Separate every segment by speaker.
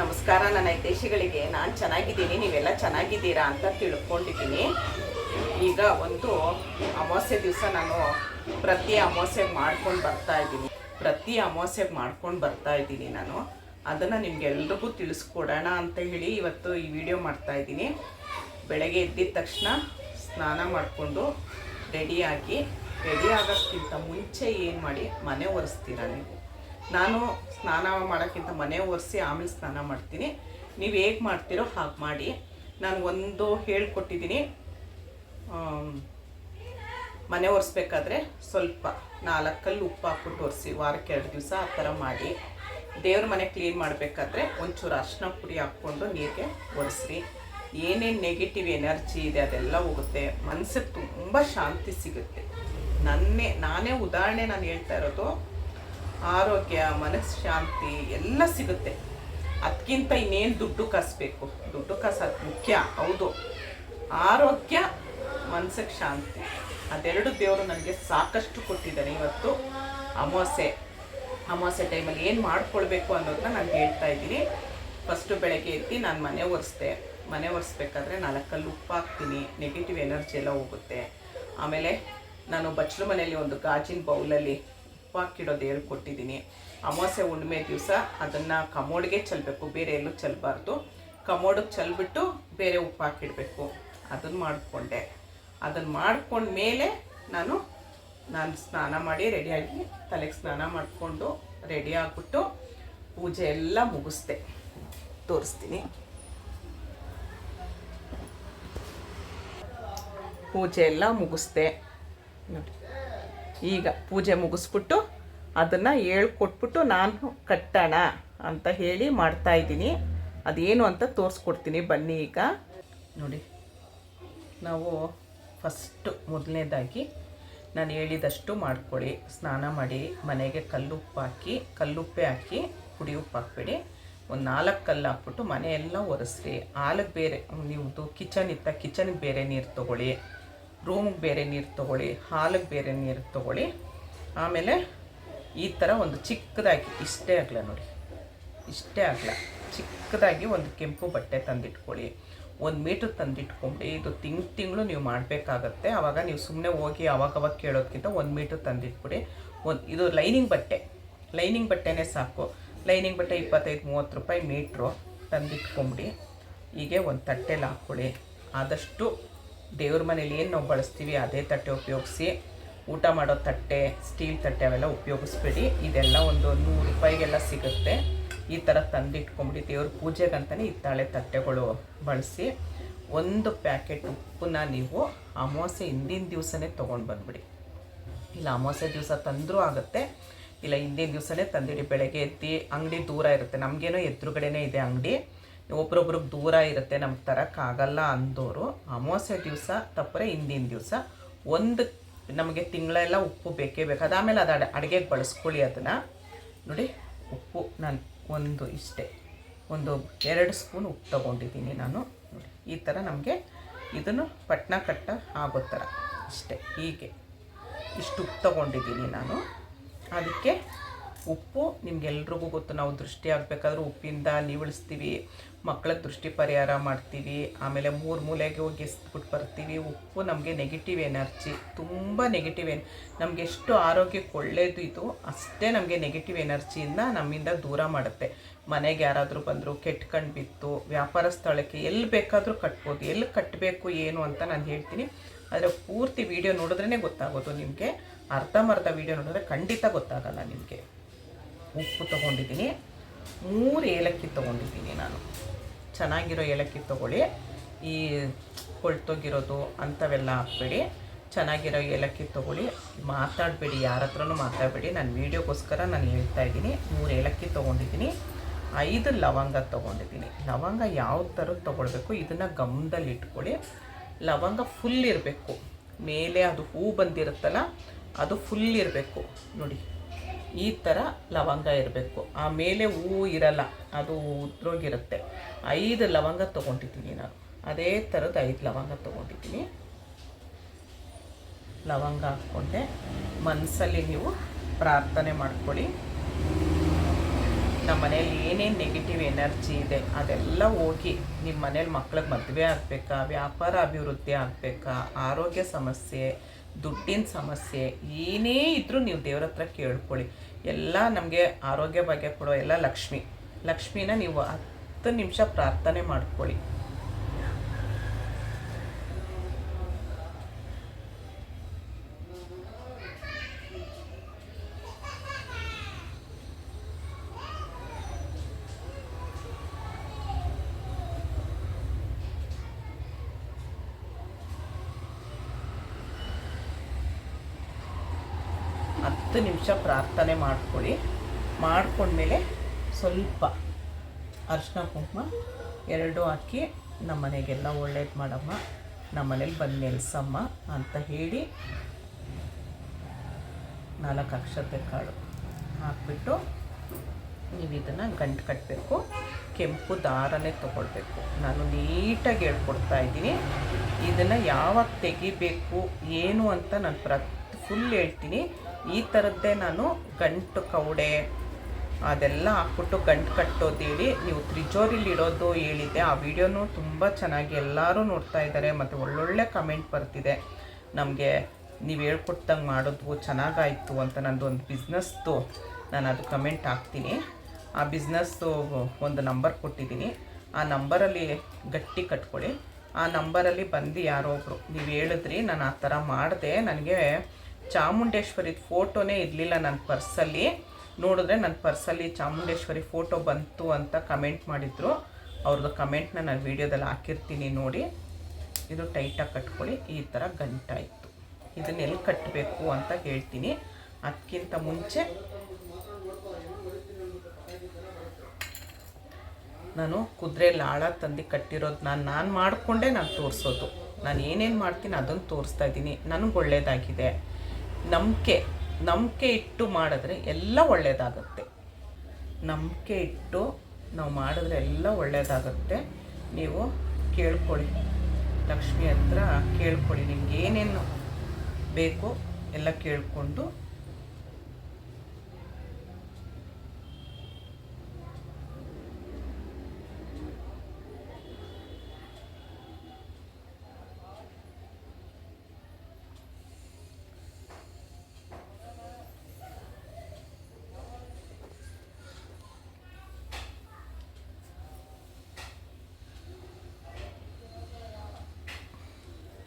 Speaker 1: ನಮಸ್ಕಾರ, ನನ್ನ ಹಿತೈಷಿಗಳಿಗೆ. ನಾನು ಚೆನ್ನಾಗಿದ್ದೀನಿ, ನೀವೆಲ್ಲ ಚೆನ್ನಾಗಿದ್ದೀರಾ ಅಂತ ತಿಳ್ಕೊಂಡಿದ್ದೀನಿ. ಈಗ ಒಂದು ಅಮಾವಾಸ್ಯೆ ದಿವಸ ನಾನು ಪ್ರತಿ ಅಮಾವಾಸ್ಯೆಗೆ ಮಾಡ್ಕೊಂಡು ಬರ್ತಾ ಇದ್ದೀನಿ. ಪ್ರತಿ ಅಮಾವಾಸ್ಯೆಗೆ ಮಾಡ್ಕೊಂಡು ಬರ್ತಾ ಇದ್ದೀನಿ ನಾನು. ಅದನ್ನು ನಿಮ್ಗೆಲ್ರಿಗೂ ತಿಳಿಸ್ಕೊಡೋಣ ಅಂತ ಹೇಳಿ ಇವತ್ತು ಈ ವಿಡಿಯೋ ಮಾಡ್ತಾ ಇದ್ದೀನಿ. ಬೆಳಗ್ಗೆ ಎದ್ದಿದ ತಕ್ಷಣ ಸ್ನಾನ ಮಾಡಿಕೊಂಡು ರೆಡಿಯಾಗಿ ರೆಡಿ ಆಗೋಕ್ಕಿಂತ ಮುಂಚೆ ಏನು ಮಾಡಿ ಮನೆ ಒರೆಸ್ತೀರ ನೀವು? ನಾನು ಸ್ನಾನ ಮಾಡೋಕ್ಕಿಂತ ಮನೆ ಒರೆಸಿ ಆಮೇಲೆ ಸ್ನಾನ ಮಾಡ್ತೀನಿ. ನೀವು ಹೇಗೆ ಮಾಡ್ತೀರೋ ಹಾಗೆ ಮಾಡಿ. ನಾನು ಒಂದು ಹೇಳ್ಕೊಟ್ಟಿದ್ದೀನಿ. ಮನೆ ಒರೆಸ್ಬೇಕಾದ್ರೆ ಸ್ವಲ್ಪ ನಾಲ್ಕಲ್ಲಿ ಉಪ್ಪು ಹಾಕ್ಬಿಟ್ಟು ಒರೆಸಿ, ವಾರಕ್ಕೆ ಎರಡು ದಿವಸ ಆ ಥರ ಮಾಡಿ. ದೇವ್ರ ಮನೆ ಕ್ಲೀನ್ ಮಾಡಬೇಕಾದ್ರೆ ಒಂಚೂರು ಅರ್ಶಿನ ಪುಡಿ ಹಾಕ್ಕೊಂಡು ನೀರಿಗೆ ಒರೆಸ್ರಿ. ಏನೇನು ನೆಗೆಟಿವ್ ಎನರ್ಜಿ ಇದೆ ಅದೆಲ್ಲ ಹೋಗುತ್ತೆ. ಮನಸ್ಸಿಗೆ ತುಂಬ ಶಾಂತಿ ಸಿಗುತ್ತೆ. ನನ್ನೇ, ನಾನೇ ಉದಾಹರಣೆ ನಾನು ಹೇಳ್ತಾ ಇರೋದು. ಆರೋಗ್ಯ ಮನಸ್ಸು ಶಾಂತಿ ಎಲ್ಲ ಸಿಗುತ್ತೆ. ಅದಕ್ಕಿಂತ ಇನ್ನೇನು ದುಡ್ಡು ಕಾಸಬೇಕು? ದುಡ್ಡು ಕಾಸೋದು ಮುಖ್ಯ, ಹೌದು. ಆರೋಗ್ಯ ಮನಸ್ಸಿಗೆ ಶಾಂತಿ, ಅದೆರಡು ದೇವರು ನನಗೆ ಸಾಕಷ್ಟು ಕೊಟ್ಟಿದ್ದಾರೆ ಇವತ್ತು. ಅಮಾವಾಸ್ಯೆ ಅಮಾವಾಸ್ಯೆ ಟೈಮಲ್ಲಿ ಏನು ಮಾಡ್ಕೊಳ್ಬೇಕು ಅನ್ನೋದನ್ನ ನಾನು ಹೇಳ್ತಾ ಇದ್ದೀನಿ. ಫಸ್ಟು ಬೆಳಗ್ಗೆ ಎದ್ದು ನಾನು ಮನೆ ಒರೆಸ್ದೆ. ಮನೆ ಒರೆಸ್ಬೇಕಾದ್ರೆ ನಾಲ್ಕಲ್ಲಿ ಉಪ್ಪು ಹಾಕ್ತೀನಿ ನೆಗೆಟಿವ್ ಎನರ್ಜಿ ಎಲ್ಲ ಹೋಗುತ್ತೆ. ಆಮೇಲೆ ನಾನು ಬಚ್ಚಲು ಮನೆಯಲ್ಲಿ ಒಂದು ಗಾಜಿನ ಬೌಲಲ್ಲಿ ಉಪ್ಪು ಹಾಕಿಡೋದು ಹೇಳ್ಕೊಟ್ಟಿದ್ದೀನಿ ಅಮಾವಾಸ್ಯೆ ಹುಣ್ಣಿಮೆ ದಿವಸ ಅದನ್ನು ಕಮೋಡ್ಗೆ ಚೆಲ್ಲಬೇಕು ಬೇರೆ ಎಲ್ಲೂ ಚೆಲ್ಲಬಾರ್ದು ಕಮೋಡಿಗೆ ಚೆಲ್ಬಿಟ್ಟು ಬೇರೆ ಉಪ್ಪು ಹಾಕಿಡಬೇಕು ಅದನ್ನು ಮಾಡಿಕೊಂಡೆ. ಅದನ್ನು ಮಾಡ್ಕೊಂಡ್ಮೇಲೆ ನಾನು ನಾನು ಸ್ನಾನ ಮಾಡಿ ರೆಡಿಯಾಗಿ ತಲೆಗೆ ಸ್ನಾನ ಮಾಡಿಕೊಂಡು ರೆಡಿ ಆಗಿಬಿಟ್ಟು ಪೂಜೆ ಎಲ್ಲ ಮುಗಿಸ್ದೆ. ತೋರಿಸ್ತೀನಿ. ಪೂಜೆ ಎಲ್ಲ ಮುಗಿಸ್ದೆ. ನೋಡಿ. ಈಗ ಪೂಜೆ ಮುಗಿಸ್ಬಿಟ್ಟು ಅದನ್ನು ಹೇಳ್ಕೊಟ್ಬಿಟ್ಟು ನಾನು ಕಟ್ಟೋಣ ಅಂತ ಹೇಳಿ ಮಾಡ್ತಾ ಇದ್ದೀನಿ. ಅದೇನು ಅಂತ ತೋರಿಸ್ಕೊಡ್ತೀನಿ ಬನ್ನಿ ಈಗ. ನೋಡಿ, ನಾವು ಫಸ್ಟು ಮೊದಲನೇದಾಗಿ ನಾನು ಹೇಳಿದಷ್ಟು ಮಾಡ್ಕೊಳ್ಳಿ. ಸ್ನಾನ ಮಾಡಿ, ಮನೆಗೆ ಕಲ್ಲುಪ್ಪು ಹಾಕಿ, ಕಲ್ಲುಪ್ಪೆ ಹಾಕಿ, ಪುಡಿ ಉಪ್ಪು ಹಾಕ್ಬೇಡಿ. ಒಂದು ನಾಲ್ಕು ಕಲ್ಲು ಹಾಕ್ಬಿಟ್ಟು ಮನೆಯೆಲ್ಲ ಒರೆಸ್ರಿ. ಹಾಲಿಗೆ ಬೇರೆ, ನೀವು ಕಿಚನ್ ಇತ್ತ ಕಿಚನ್ಗೆ ಬೇರೆ ನೀರು ತೊಗೊಳ್ಳಿ. ರೂಮ್ಗೆ ಬೇರೆ ನೀರು ತೊಗೊಳ್ಳಿ ಹಾಲಿಗೆ ಬೇರೆ ನೀರು ತೊಗೊಳ್ಳಿ. ಆಮೇಲೆ ಈ ಥರ ಒಂದು ಚಿಕ್ಕದಾಗಿ, ಇಷ್ಟೇ ಆಗಲ್ಲ ನೋಡಿ. ಇಷ್ಟೇ ಆಗಲ್ಲ ಚಿಕ್ಕದಾಗಿ ಒಂದು ಕೆಂಪು ಬಟ್ಟೆ ತಂದಿಟ್ಕೊಳ್ಳಿ. ಒಂದು ಮೀಟ್ರ್ ತಂದಿಟ್ಕೊಂಡು ಇದು ತಿಂಗ್ ತಿಂಗಳು ನೀವು ಮಾಡಬೇಕಾಗತ್ತೆ. ಆವಾಗ ನೀವು ಸುಮ್ಮನೆ ಹೋಗಿ ಅವಾಗ ಅವಾಗ ಕೇಳೋದಕ್ಕಿಂತ ಒಂದು ಮೀಟ್ರ್ ತಂದಿಟ್ಬಿಡಿ. ಒಂದು, ಇದು ಲೈನಿಂಗ್ ಬಟ್ಟೆ. ಲೈನಿಂಗ್ ಬಟ್ಟೆನೇ ಸಾಕು. ಲೈನಿಂಗ್ ಬಟ್ಟೆ ಇಪ್ಪತ್ತೈದು, ಮೂವತ್ತು ರೂಪಾಯಿ ಮೀಟ್ರು ತಂದಿಟ್ಕೊಂಬಿಡಿ ಹೀಗೆ ಒಂದು ತಟ್ಟೆಲಿ ಹಾಕ್ಕೊಳ್ಳಿ. ಆದಷ್ಟು ದೇವ್ರ ಮನೇಲಿ ಏನು ನಾವು ಬಳಸ್ತೀವಿ, ಅದೇ ತಟ್ಟೆ ಉಪಯೋಗಿಸಿ, ಊಟ ಮಾಡೋ ತಟ್ಟೆ, ಸ್ಟೀಲ್ ತಟ್ಟೆ ಅವೆಲ್ಲ ಉಪಯೋಗಿಸ್ಬೇಡಿ. ಇದೆಲ್ಲ ಒಂದು ನೂರು ರೂಪಾಯಿಗೆಲ್ಲ ಸಿಗುತ್ತೆ. ಈ ಥರ ತಂದಿಟ್ಕೊಂಬಿಡಿ. ದೇವ್ರ ಪೂಜೆಗಂತಲೇ ಇತ್ತಾಳೆ ತಟ್ಟೆಗಳು ಬಳಸಿ ಒಂದು ಪ್ಯಾಕೆಟ್ ಉಪ್ಪನ್ನ ನೀವು ಅಮಾವಾಸ್ಯೆ ಹಿಂದಿನ ದಿವಸನೇ ತೊಗೊಂಡು ಬಂದುಬಿಡಿ. ಇಲ್ಲ, ಅಮಾವಾಸ್ಯೆ ದಿವಸ ತಂದರೂ ಆಗುತ್ತೆ. ಇಲ್ಲ, ಹಿಂದಿನ ದಿವಸನೇ ತಂದಿಡಿ. ಬೆಳಗ್ಗೆ ಎದ್ದು ಅಂಗಡಿ ದೂರ ಇರುತ್ತೆ. ನಮಗೇನೋ ಎದುರುಗಡೆನೇ ಇದೆ ಅಂಗಡಿ. ಒಬ್ರೊಬ್ರಿಗೆ ದೂರ ಇರುತ್ತೆ ನಮ್ಗೆ ತರೋಕ್ಕಾಗಲ್ಲ ಅಂದೋರು. ಅಮಾವಾಸ್ಯೆ ದಿವಸ ತಪ್ಪರೆ ಹಿಂದಿನ ದಿವಸ ಒಂದು ನಮಗೆ ತಿಂಗಳೆಲ್ಲ ಉಪ್ಪು ಬೇಕೇ ಬೇಕು. ಅದಾದಮೇಲೆ ಅದು ಅಡ, ಅಡುಗೆಗೆ ಬಳಸ್ಕೊಳ್ಳಿ ಅದನ್ನು. ನೋಡಿ, ಉಪ್ಪು ನಾನು ಒಂದು ಇಷ್ಟೇ. ಒಂದು ಎರಡು ಸ್ಪೂನ್ ಉಪ್ಪು ತೊಗೊಂಡಿದ್ದೀನಿ ನಾನು. ನೋಡಿ, ಈ ಥರ ನಮಗೆ ಇದನ್ನು ಪಟ್ನ ಕಟ್ಟ ಆಗೋ ಥರ ಇಷ್ಟೇ ಹೀಗೆ ಇಷ್ಟು ಉಪ್ಪು ತೊಗೊಂಡಿದ್ದೀನಿ ನಾನು. ಅದಕ್ಕೆ ಉಪ್ಪು ನಿಮ್ಗೆಲ್ರಿಗೂ ಗೊತ್ತು, ನಾವು ದೃಷ್ಟಿ ಆಗಬೇಕಾದ್ರೂ ಉಪ್ಪಿಂದ ನೀವಳಿಸ್ತೀವಿ ಮಕ್ಕಳ ದೃಷ್ಟಿ ಪರಿಹಾರ ಮಾಡ್ತೀವಿ, ಆಮೇಲೆ ಮೂರು ಮೂಲೆಗೆ ಹೋಗಿ ಎಸ್ಬಿಟ್ಟು ಬರ್ತೀವಿ. ಉಪ್ಪು ನಮಗೆ ನೆಗೆಟಿವ್ ಎನರ್ಜಿ ತುಂಬ ನೆಗೆಟಿವ್ ಎನ್, ನಮಗೆ ಎಷ್ಟು ಆರೋಗ್ಯಕ್ಕೆ ಒಳ್ಳೆಯದು ಇದು, ಅಷ್ಟೇ ನಮಗೆ ನೆಗೆಟಿವ್ ಎನರ್ಜಿಯಿಂದ ನಮ್ಮಿಂದ ದೂರ ಮಾಡುತ್ತೆ. ಮನೆಗೆ ಯಾರಾದರೂ ಬಂದರು, ಕೆಟ್ಕಂಡು ಬಿತ್ತು, ವ್ಯಾಪಾರ ಸ್ಥಳಕ್ಕೆ ಎಲ್ಲಿ ಬೇಕಾದರೂ ಕಟ್ಬೋದು ಎಲ್ಲಿ ಕಟ್ಟಬೇಕು ಏನು ಅಂತ ನಾನು ಹೇಳ್ತೀನಿ. ಆದರೆ ಪೂರ್ತಿ ವಿಡಿಯೋ ನೋಡಿದ್ರೇ ಗೊತ್ತಾಗೋದು ನಿಮಗೆ ಅರ್ಧಂಬರ್ಧ ವಿಡಿಯೋ ನೋಡಿದ್ರೆ ಖಂಡಿತ ಗೊತ್ತಾಗಲ್ಲ ನಿಮಗೆ. ಉಪ್ಪು ತೊಗೊಂಡಿದ್ದೀನಿ. ಮೂರು ಏಲಕ್ಕಿ ತೊಗೊಂಡಿದ್ದೀನಿ ನಾನು. ಚೆನ್ನಾಗಿರೋ ಏಲಕ್ಕಿ ತೊಗೊಳ್ಳಿ. ಈ ಕೊಳ್ತೋಗಿರೋದು ಅಂಥವೆಲ್ಲ ಹಾಕ್ಬೇಡಿ. ಚೆನ್ನಾಗಿರೋ ಏಲಕ್ಕಿ ತೊಗೊಳ್ಳಿ. ಮಾತಾಡಬೇಡಿ, ಯಾರ ಹತ್ರನೂ ಮಾತಾಡಬೇಡಿ. ನಾನು ವೀಡಿಯೋಗೋಸ್ಕರ ನಾನು ಹೇಳ್ತಾ ಇದ್ದೀನಿ. ಮೂರು ಏಲಕ್ಕಿ ತೊಗೊಂಡಿದ್ದೀನಿ. ಐದು ಲವಂಗ ತೊಗೊಂಡಿದ್ದೀನಿ. ಲವಂಗ ಯಾವ ಥರದ್ದು ತೊಗೊಳ್ಬೇಕು? ಇದನ್ನು ಗಮನದಲ್ಲಿ ಇಟ್ಕೊಳ್ಳಿ. ಲವಂಗ ಫುಲ್ ಇರಬೇಕು. ಮೇಲೆ ಅದು ಹೂ ಬಂದಿರುತ್ತಲ್ಲ, ಅದು ಫುಲ್ ಇರಬೇಕು. ನೋಡಿ. ಈ ಥರ ಲವಂಗ ಇರಬೇಕು. ಆ ಮೇಲೆ ಹೂವು ಇರಲ್ಲ, ಅದು ಉದ್ರೋಗಿರುತ್ತೆ. ಐದು ಲವಂಗ ತೊಗೊಂಡಿದ್ದೀನಿ ನಾನು. ಅದೇ ಥರದ ಐದು ಲವಂಗ ತೊಗೊಂಡಿದ್ದೀನಿ. ಲವಂಗ ಹಾಕ್ಕೊಂಡೆ. ಮನಸ್ಸಲ್ಲಿ ನೀವು ಪ್ರಾರ್ಥನೆ ಮಾಡ್ಕೊಳ್ಳಿ. ನಮ್ಮ ಮನೇಲಿ ಏನೇನು ನೆಗೆಟಿವ್ ಎನರ್ಜಿ ಇದೆ, ಅದೆಲ್ಲ ಹೋಗಿ ನಿಮ್ಮ ಮನೇಲಿ ಮಕ್ಳಿಗೆ ಮದುವೆ ಆಗಬೇಕಾ, ವ್ಯಾಪಾರ ಅಭಿವೃದ್ಧಿ ಆಗಬೇಕಾ, ಆರೋಗ್ಯ ಸಮಸ್ಯೆ ದುಡ್ಡಿನ ಸಮಸ್ಯೆ ಏನೇ ಇದ್ದರೂ ನೀವು ದೇವ್ರ ಹತ್ರ ಕೇಳ್ಕೊಳ್ಳಿ. ಎಲ್ಲ ನಮಗೆ ಆರೋಗ್ಯ ಭಾಗ್ಯ ಕೊಡೋ ಎಲ್ಲ ಲಕ್ಷ್ಮಿ. ಲಕ್ಷ್ಮಿನ ನೀವು ಹತ್ತು ನಿಮಿಷ ಪ್ರಾರ್ಥನೆ ಮಾಡ್ಕೊಳ್ಳಿ. ಹತ್ತು ನಿಮಿಷ ಪ್ರಾರ್ಥನೆ ಮಾಡ್ಕೊಳ್ಳಿ. ಮಾಡ್ಕೊಂಡ್ಮೇಲೆ ಸ್ವಲ್ಪ ಅರ್ಶಿನ ಕುಂಕುಮ, ಎರಡೂ ಹಾಕಿ ನಮ್ಮ ಮನೆಗೆಲ್ಲ ಒಳ್ಳೇದು ಮಾಡಮ್ಮ, ನಮ್ಮ ಮನೇಲಿ ಬಂದು ನೆಲೆಸಮ್ಮ ಅಂತ ಹೇಳಿ ನಾಲ್ಕು ಅಕ್ಷತೆ ಕಾಳು ಹಾಕ್ಬಿಟ್ಟು ನೀವು ಇದನ್ನು ಗಂಟು ಕಟ್ಟಬೇಕು ಕೆಂಪು ದಾರನೇ ತೊಗೊಳ್ಬೇಕು. ನಾನು ನೀಟಾಗಿ ಹೇಳ್ಕೊಡ್ತಾ ಇದ್ದೀನಿ. ಇದನ್ನು ಯಾವಾಗ ತೆಗಿಬೇಕು, ಏನು ಅಂತ ನಾನು ಪ್ರ ಫುಲ್ ಹೇಳ್ತೀನಿ. ಈ ಥರದ್ದೇ ನಾನು ಗಂಟು ಕೌಡೆ ಅದೆಲ್ಲ ಹಾಕ್ಬಿಟ್ಟು ಗಂಟು ಕಟ್ಟೋದೇಳಿ ನೀವು ತ್ರಿಜೋರಿಲಿ ಇಡೋದು ಹೇಳಿದ್ದೆ. ಆ ವಿಡಿಯೋನು ತುಂಬ ಚೆನ್ನಾಗಿ ಎಲ್ಲರೂ ನೋಡ್ತಾ ಇದ್ದಾರೆ. ಮತ್ತು ಒಳ್ಳೊಳ್ಳೆ ಕಮೆಂಟ್ ಬರ್ತಿದೆ. ನಮಗೆ ನೀವು ಹೇಳ್ಕೊಟ್ಟಂಗೆ ಮಾಡಿದ್ವು, ಚೆನ್ನಾಗಾಯಿತು ಅಂತ ನಂದು ಒಂದು ಬಿಸ್ನೆಸ್ದು ನಾನು ಅದು ಕಮೆಂಟ್ ಹಾಕ್ತೀನಿ. ಆ ಬಿಸ್ನೆಸ್ದು ಒಂದು ನಂಬರ್ ಕೊಟ್ಟಿದ್ದೀನಿ. ಆ ನಂಬರಲ್ಲಿ ಗಟ್ಟಿ ಕಟ್ಕೊಳ್ಳಿ. ಆ ನಂಬರಲ್ಲಿ ಬಂದು ಯಾರೋ ಒಬ್ಬರು ನೀವು ಹೇಳಿದ್ರಿ, ನಾನು ಆ ಥರ ಮಾಡಿದೆ. ನನಗೆ ಚಾಮುಂಡೇಶ್ವರಿ ಫೋಟೋನೇ ಇರಲಿಲ್ಲ ನನ್ನ ಪರ್ಸಲ್ಲಿ. ನೋಡಿದ್ರೆ ನನ್ನ ಪರ್ಸಲ್ಲಿ ಚಾಮುಂಡೇಶ್ವರಿ ಫೋಟೋ ಬಂತು ಅಂತ ಕಮೆಂಟ್ ಮಾಡಿದರು. ಅವ್ರದ್ದು ಕಮೆಂಟ್ನ ನಾನು ವೀಡಿಯೋದಲ್ಲಿ ಹಾಕಿರ್ತೀನಿ ನೋಡಿ. ಇದು ಟೈಟಾಗಿ ಕಟ್ಕೊಳ್ಳಿ. ಈ ಥರ ಗಂಟಾಯಿತು. ಇದನ್ನ ಎಲ್ಲಿ ಕಟ್ಟಬೇಕು ಅಂತ ಹೇಳ್ತೀನಿ. ಅದಕ್ಕಿಂತ ಮುಂಚೆ ನಾನು ಕುದುರೆ ಲಾಳ ತಂದು ಕಟ್ಟಿರೋದು ನಾನು ನಾನು ಮಾಡಿಕೊಂಡೇ ನಾನು ತೋರಿಸೋದು. ನಾನು ಏನೇನು ಮಾಡ್ತೀನಿ ಅದನ್ನು ತೋರಿಸ್ತಾ ಇದ್ದೀನಿ. ನನಗೆ ಒಳ್ಳೆಯದಾಗಿದೆ ನಂಬಿಕೆ ನಂಬಿಕೆ ಇಟ್ಟು ಮಾಡಿದ್ರೆ ಎಲ್ಲ ಒಳ್ಳೆಯದಾಗತ್ತೆ ನಂಬಿಕೆ ಇಟ್ಟು ನಾವು ಮಾಡಿದ್ರೆ ಎಲ್ಲ ಒಳ್ಳೆಯದಾಗುತ್ತೆ ನೀವು ಕೇಳ್ಕೊಳ್ಳಿ. ಲಕ್ಷ್ಮಿ ಹತ್ರ ಕೇಳ್ಕೊಳ್ಳಿ. ನಿಮ್ಗೆ ಏನೇನು ಬೇಕು ಎಲ್ಲ ಕೇಳಿಕೊಂಡು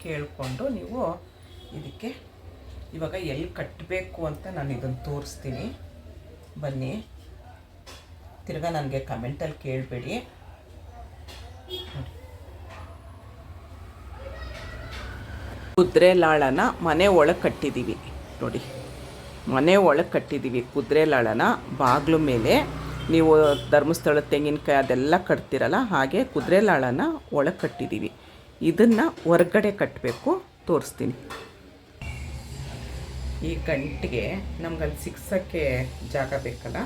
Speaker 1: ಕೇಳಿಕೊಂಡು ನೀವು ಇದಕ್ಕೆ ಇವಾಗ ಎಲ್ಲಿ ಕಟ್ಟಬೇಕು ಅಂತ ನಾನು ಇದನ್ನು ತೋರಿಸ್ತೀನಿ. ಬನ್ನಿ. ತಿರ್ಗಾ ನನಗೆ ಕಮೆಂಟಲ್ಲಿ ಕೇಳಬೇಡಿ. ಕುದುರೆ ಲಾಳನ ಮನೆ ಒಳಗೆ ಕಟ್ಟಿದ್ದೀವಿ ನೋಡಿ. ಮನೆ ಒಳಗೆ ಕಟ್ಟಿದ್ದೀವಿ ಕುದುರೆ ಲಾಳನ ಬಾಗಿಲು ಮೇಲೆ. ನೀವು ಧರ್ಮಸ್ಥಳ ತೆಂಗಿನಕಾಯಿ ಅದೆಲ್ಲ ಕಟ್ತಿರಲ್ಲ ಹಾಗೆ ಕುದುರೆ ಲಾಳನ ಒಳಗೆ ಕಟ್ಟಿದ್ದೀವಿ ಇದನ್ನು ಹೊರಗಡೆ ಕಟ್ಟಬೇಕು ತೋರಿಸ್ತೀನಿ. ಈ ಗಂಟಿಗೆ ನಮ್ಗೆ ಅಲ್ಲಿ ಸಿಕ್ಸೋಕ್ಕೆ ಜಾಗ ಬೇಕಲ್ಲ,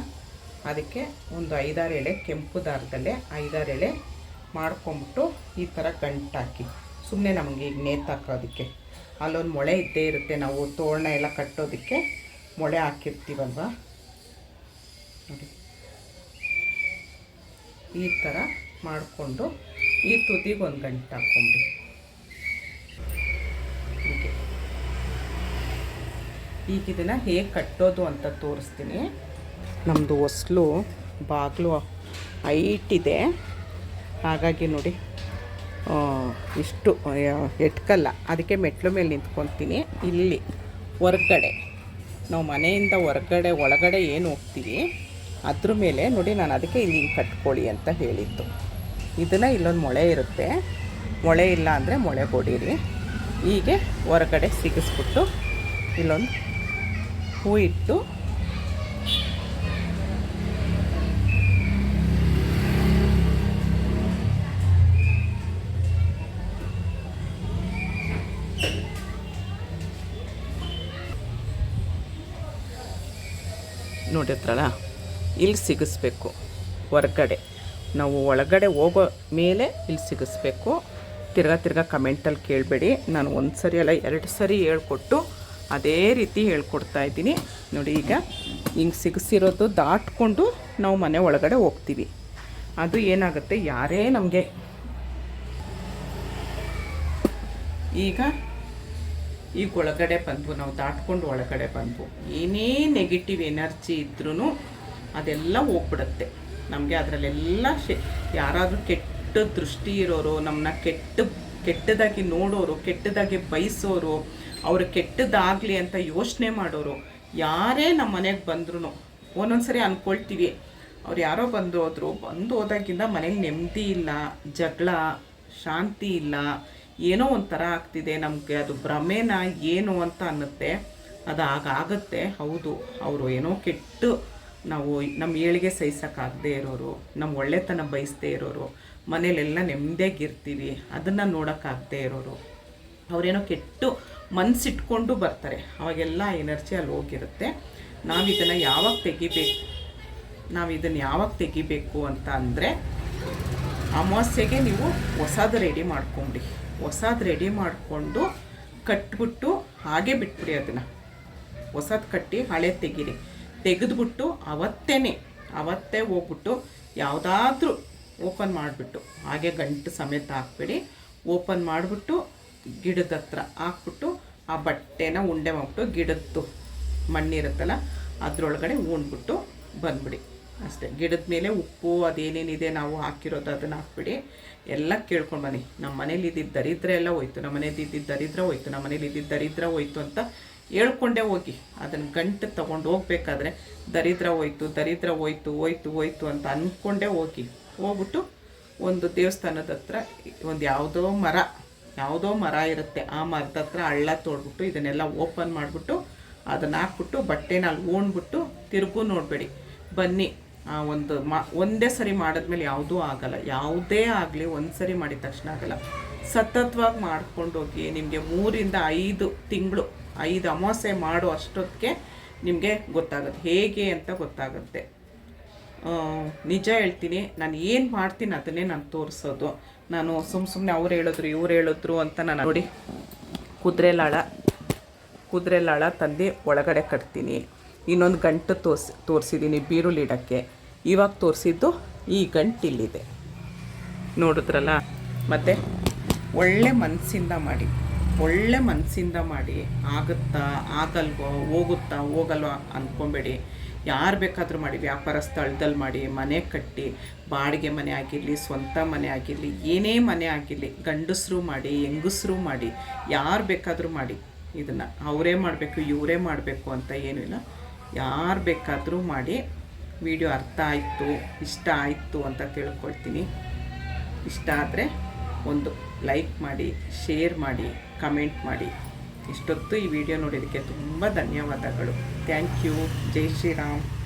Speaker 1: ಅದಕ್ಕೆ ಒಂದು ಐದಾರು ಎಳೆ ಕೆಂಪು ದಾರದಲ್ಲೇ ಐದಾರು ಎಳೆ ಮಾಡ್ಕೊಂಬಿಟ್ಟು ಈ ಥರ ಗಂಟಾಕಿ ಸುಮ್ಮನೆ ನಮಗೆ ಈಗ ನೇತಾಕೋದಕ್ಕೆ ಅಲ್ಲೊಂದು ಮೊಳೆ ಇದ್ದೇ ಇರುತ್ತೆ, ನಾವು ತೋರಣ ಎಲ್ಲ ಕಟ್ಟೋದಕ್ಕೆ ಮೊಳೆ ಹಾಕಿರ್ತೀವಲ್ವ? ನೋಡಿ. ಈ ಥರ ಮಾಡಿಕೊಂಡು ಈ ತುದಿಗೆ ಒಂದು ಗಂಟು ಹಾಕ್ಕೊಂಬಿಡಿ ಹೀಗೆ. ಈಗ ಇದನ್ನು ಹೇಗೆ ಕಟ್ಟೋದು ಅಂತ ತೋರಿಸ್ತೀನಿ. ನಮ್ಮದು ಹೊಸ್ಲು ಬಾಗಿಲು ಹೈಟ್ ಇದೆ. ಹಾಗಾಗಿ ನೋಡಿ ಇಷ್ಟು ಎಟ್ಕಲ್ಲ. ಅದಕ್ಕೆ ಮೆಟ್ಲು ಮೇಲೆ ನಿಂತ್ಕೊತೀನಿ. ಇಲ್ಲಿ, ಹೊರಗಡೆ. ನಾವು ಮನೆಯಿಂದ ಹೊರಗಡೆ, ಒಳಗಡೆ ಏನು ಹೋಗ್ತೀವಿ, ಅದ್ರ ಮೇಲೆ ನೋಡಿ ನಾನು ಅದಕ್ಕೆ ಇಲ್ಲಿ ಕಟ್ಕೊಳ್ಳಿ ಅಂತ ಹೇಳಿದ್ದು. ಇದನ್ನು ಇಲ್ಲೊಂದು ಮೊಳೆ ಇರುತ್ತೆ. ಮೊಳೆ ಇಲ್ಲ ಅಂದರೆ ಮೊಳೆ ಕೊಡಿರಿ. ಹೀಗೆ ಹೊರಗಡೆ ಸಿಗಿಸ್ಬಿಟ್ಟು ಇಲ್ಲೊಂದು ಹೂ ಇಟ್ಟು ನೋಡಿರ್ತಾಳ ಇಲ್ಲಿ ಸಿಗಿಸ್ಬೇಕು ಹೊರಗಡೆ. ನಾವು ಒಳಗಡೆ ಹೋಗೋ ಮೇಲೆ ಇಲ್ಲಿ ಸಿಗಿಸ್ಬೇಕು. ತಿರ್ಗಾ ತಿರ್ಗಾ ಕಮೆಂಟಲ್ಲಿ ಕೇಳಬೇಡಿ. ನಾನು ಒಂದು ಸರಿ ಅಲ್ಲ, ಎರಡು ಸರಿ ಹೇಳ್ಕೊಟ್ಟು ಅದೇ ರೀತಿ ಹೇಳ್ಕೊಡ್ತಾ ಇದ್ದೀನಿ. ನೋಡಿ ಈಗ ಹಿಂಗೆ ಸಿಗಿಸಿರೋದು ದಾಟ್ಕೊಂಡು ನಾವು ಮನೆ ಒಳಗಡೆ ಹೋಗ್ತೀವಿ. ಅದು ಏನಾಗುತ್ತೆ? ಯಾರೇ ನಮಗೆ. ಈಗ ಈಗ ಒಳಗಡೆ ಬಂದ್ವು. ನಾವು ದಾಟ್ಕೊಂಡು ಒಳಗಡೆ ಬಂದ್ವು. ಏನೇ ನೆಗೆಟಿವ್ ಎನರ್ಜಿ ಇದ್ರೂ ಅದೆಲ್ಲ ಹೋಗ್ಬಿಡುತ್ತೆ. ನಮಗೆ ಅದರಲ್ಲೆಲ್ಲ ಶೆ, ಯಾರಾದರೂ ಕೆಟ್ಟ ದೃಷ್ಟಿ ಇರೋರು ನಮ್ಮನ್ನ ಕೆಟ್ಟ, ಕೆಟ್ಟದಾಗಿ ನೋಡೋರು, ಕೆಟ್ಟದಾಗಿ ಬಯಸೋರು ಅವರು ಕೆಟ್ಟದಾಗಲಿ ಅಂತ ಯೋಚನೆ ಮಾಡೋರು, ಯಾರೇ ನಮ್ಮ ಮನೆಗೆ ಬಂದ್ರೂ ಒಂದೊಂದ್ಸರಿ ಅಂದ್ಕೊಳ್ತೀವಿ ಅವ್ರು ಯಾರೋ ಬಂದು ಹೋದ್ರು, ಬಂದು ಹೋದಾಗಿಂದ ಮನೇಲಿ ನೆಮ್ಮದಿ ಇಲ್ಲ, ಜಗಳ, ಶಾಂತಿ ಇಲ್ಲ, ಏನೋ ಒಂಥರ ಆಗ್ತಿದೆ ನಮಗೆ, ಅದು ಭ್ರಮೇನ ಏನು ಅಂತ ಅನ್ನತ್ತೆ ಅದು ಆಗಾಗುತ್ತೆ ಹೌದು, ಅವರು ಏನೋ ಕೆಟ್ಟು ನಾವು ನಮ್ಮ ಏಳಿಗೆ ಸಹಿಸೋಕ್ಕಾಗದೇ ಇರೋರು, ನಮ್ಮ ಒಳ್ಳೆತನ ಬಯಸದೇ ಇರೋರು ಮನೇಲೆಲ್ಲ ನೆಮ್ಮದಿಯಾಗಿರ್ತೀವಿ ಅದನ್ನು ನೋಡೋಕ್ಕಾಗದೇ ಇರೋರು. ಅವರೇನೋ ಕೆಟ್ಟು ಮನಸ್ಸಿಟ್ಕೊಂಡು ಬರ್ತಾರೆ. ಅವಾಗೆಲ್ಲ ಎನರ್ಜಿ ಅಲ್ಲಿ ಹೋಗಿರುತ್ತೆ. ನಾವು ಇದನ್ನು ಯಾವಾಗ ತೆಗಿಬೇಕು ನಾವು ಇದನ್ನು ಯಾವಾಗ ತೆಗಿಬೇಕು ಅಂತ ಅಂದರೆ ಅಮಾವಾಸ್ಯೆಗೆ ನೀವು ಹೊಸದು ರೆಡಿ ಮಾಡ್ಕೊಂಬಿಡಿ ಹೊಸದು ರೆಡಿ ಮಾಡಿಕೊಂಡು ಕಟ್ಬಿಟ್ಟು ಹಾಗೆ ಬಿಟ್ಬಿಡಿ ಅದನ್ನು. ಹೊಸದು ಕಟ್ಟಿ ಹಳೆ ತೆಗೀರಿ. ತೆಗೆದ್ಬಿಟ್ಟು ಅವತ್ತೇ ಅವತ್ತೇ ಹೋಗ್ಬಿಟ್ಟು ಯಾವುದಾದ್ರೂ ಓಪನ್ ಮಾಡಿಬಿಟ್ಟು, ಹಾಗೆ ಗಂಟು ಸಮೇತ ಹಾಕ್ಬಿಡಿ. ಓಪನ್ ಮಾಡಿಬಿಟ್ಟು ಗಿಡದ ಹತ್ರ ಹಾಕ್ಬಿಟ್ಟು ಆ ಬಟ್ಟೆನ ಉಂಡೆ ಮಾಡ್ಬಿಟ್ಟು ಗಿಡದ್ದು ಮಣ್ಣಿರುತ್ತಲ್ಲ, ಅದರೊಳಗಡೆ ಉಂಡ್ಬಿಟ್ಟು ಬಂದ್ಬಿಡಿ. ಅಷ್ಟೇ, ಗಿಡದ ಮೇಲೆ ಉಪ್ಪು ಅದೇನೇನಿದೆ ನಾವು ಹಾಕಿರೋದು ಅದನ್ನು ಹಾಕ್ಬಿಡಿ. ಎಲ್ಲ ಕೇಳ್ಕೊಂಡು ಬನ್ನಿ. ನಮ್ಮ ಮನೇಲಿ ಇದ್ದಿದ್ದು ದರಿದ್ರ ಎಲ್ಲ ಹೋಯ್ತು. ನಮ್ಮ ಮನೇಲಿ ಇದ್ದಿದ್ದು ದರಿದ್ರ ಹೋಯ್ತು. ನಮ್ಮ ಮನೇಲಿ ಇದ್ದಿದ್ದು ದರಿದ್ರ ಹೋಯ್ತು ಅಂತ ಹೇಳ್ಕೊಂಡೇ ಹೋಗಿ. ಅದನ್ನು ಗಂಟು ತಗೊಂಡು ಹೋಗ್ಬೇಕಾದ್ರೆ ದರಿದ್ರ ಹೋಯ್ತು ದರಿದ್ರ ಹೋಯ್ತು ಹೋಯ್ತು ಹೋಯ್ತು ಅಂತ ಅಂದ್ಕೊಂಡೇ ಹೋಗಿ. ಹೋಗ್ಬಿಟ್ಟು ಒಂದು ದೇವಸ್ಥಾನದ ಹತ್ರ ಒಂದು ಯಾವುದೋ ಮರ ಯಾವುದೋ ಮರ ಇರುತ್ತೆ. ಆ ಮರದ ಹತ್ರ ಹಳ್ಳ ತೋಡ್ಬಿಟ್ಟು ಇದನ್ನೆಲ್ಲ ಓಪನ್ ಮಾಡಿಬಿಟ್ಟು ಅದನ್ನು ಹಾಕ್ಬಿಟ್ಟು ಬಟ್ಟೆನ ಅಲ್ಲಿ ಓಣ್ಬಿಟ್ಟು ತಿರುಗು ನೋಡಬೇಡಿ. ಬನ್ನಿ. ಆ ಒಂದು ಮಾ, ಒಂದೇ ಸರಿ ಮಾಡಿದ್ಮೇಲೆ ಯಾವುದೂ ಆಗಲ್ಲ. ಯಾವುದೇ ಆಗಲಿ ಒಂದು ಸರಿ ಮಾಡಿದ ತಕ್ಷಣ ಆಗಲ್ಲ. ಸತತವಾಗಿ ಮಾಡ್ಕೊಂಡೋಗಿ ನಿಮಗೆ ಮೂರಿಂದ ಐದು ತಿಂಗಳು ಐದು ಅಮಾವಾಸ್ಯೆ ಮಾಡೋ ಅಷ್ಟೊತ್ತಿಗೆ ನಿಮಗೆ ಗೊತ್ತಾಗುತ್ತೆ. ಹೇಗೆ ಅಂತ ಗೊತ್ತಾಗುತ್ತೆ. ನಿಜ ಹೇಳ್ತೀನಿ, ನಾನು ಏನು ಮಾಡ್ತೀನಿ ಅದನ್ನೇ ನಾನು ತೋರಿಸೋದು. ನಾನು ಸುಮ್ಮ ಸುಮ್ಮನೆ ಅವ್ರು ಹೇಳಿದ್ರು, ಇವ್ರು ಹೇಳಿದ್ರು ಅಂತ ನಾನು ನೋಡಿ. ಕುದುರೆ ಲಾಳ ಕುದುರೆ ಲಾಳ ತಂದು ಒಳಗಡೆ ಕಟ್ತೀನಿ. ಇನ್ನೊಂದು ಗಂಟು ತೋರ್ಸಿ ತೋರಿಸಿದ್ದೀನಿ ಬೀರುಲಿಡಕ್ಕೆ ಇವಾಗ ತೋರಿಸಿದ್ದು ಈ ಗಂಟಿಲ್ಲಿದೆ. ನೋಡಿದ್ರಲ್ಲ? ಮತ್ತು ಒಳ್ಳೆ ಮನಸ್ಸಿಂದ ಮಾಡಿ. ಒಳ್ಳೆ ಮನಸ್ಸಿಂದ ಮಾಡಿ, ಆಗುತ್ತಾ, ಆಗಲ್ವೋ, ಹೋಗುತ್ತಾ, ಹೋಗಲ್ವೋ? ಅಂದ್ಕೊಬೇಡಿ ಯಾರು ಬೇಕಾದರೂ ಮಾಡಿ, ವ್ಯಾಪಾರ ಸ್ಥಳದಲ್ಲಿ ಮಾಡಿ, ಮನೆ ಕಟ್ಟಿ, ಬಾಡಿಗೆ ಮನೆ ಆಗಿರಲಿ, ಸ್ವಂತ ಮನೆ ಆಗಿರಲಿ, ಏನೇ ಮನೆ ಆಗಿರಲಿ, ಗಂಡಸರು ಮಾಡಿ, ಹೆಂಗಸರು ಮಾಡಿ, ಯಾರು ಬೇಕಾದರೂ ಮಾಡಿ ಇದನ್ನು. ಅವರೇ ಮಾಡಬೇಕು, ಇವರೇ ಮಾಡಬೇಕು ಅಂತ ಏನೂ ಇಲ್ಲ. ಯಾರು ಬೇಕಾದರೂ ಮಾಡಿ, ವಿಡಿಯೋ ಅರ್ಥ ಆಯಿತು, ಇಷ್ಟ ಆಯಿತು ಅಂತ ತಿಳ್ಕೊಳ್ತೀನಿ. ಇಷ್ಟ ಆದರೆ ಒಂದು ಲೈಕ್ ಮಾಡಿ, ಶೇರ್ ಮಾಡಿ. ಕಮೆಂಟ್ ಮಾಡಿ. ಇಷ್ಟೊತ್ತು ಈ ವಿಡಿಯೋ ನೋಡಿದ್ದಕ್ಕೆ ತುಂಬ ಧನ್ಯವಾದಗಳು. Thank you. ಜೈ ಶ್ರೀರಾಮ್.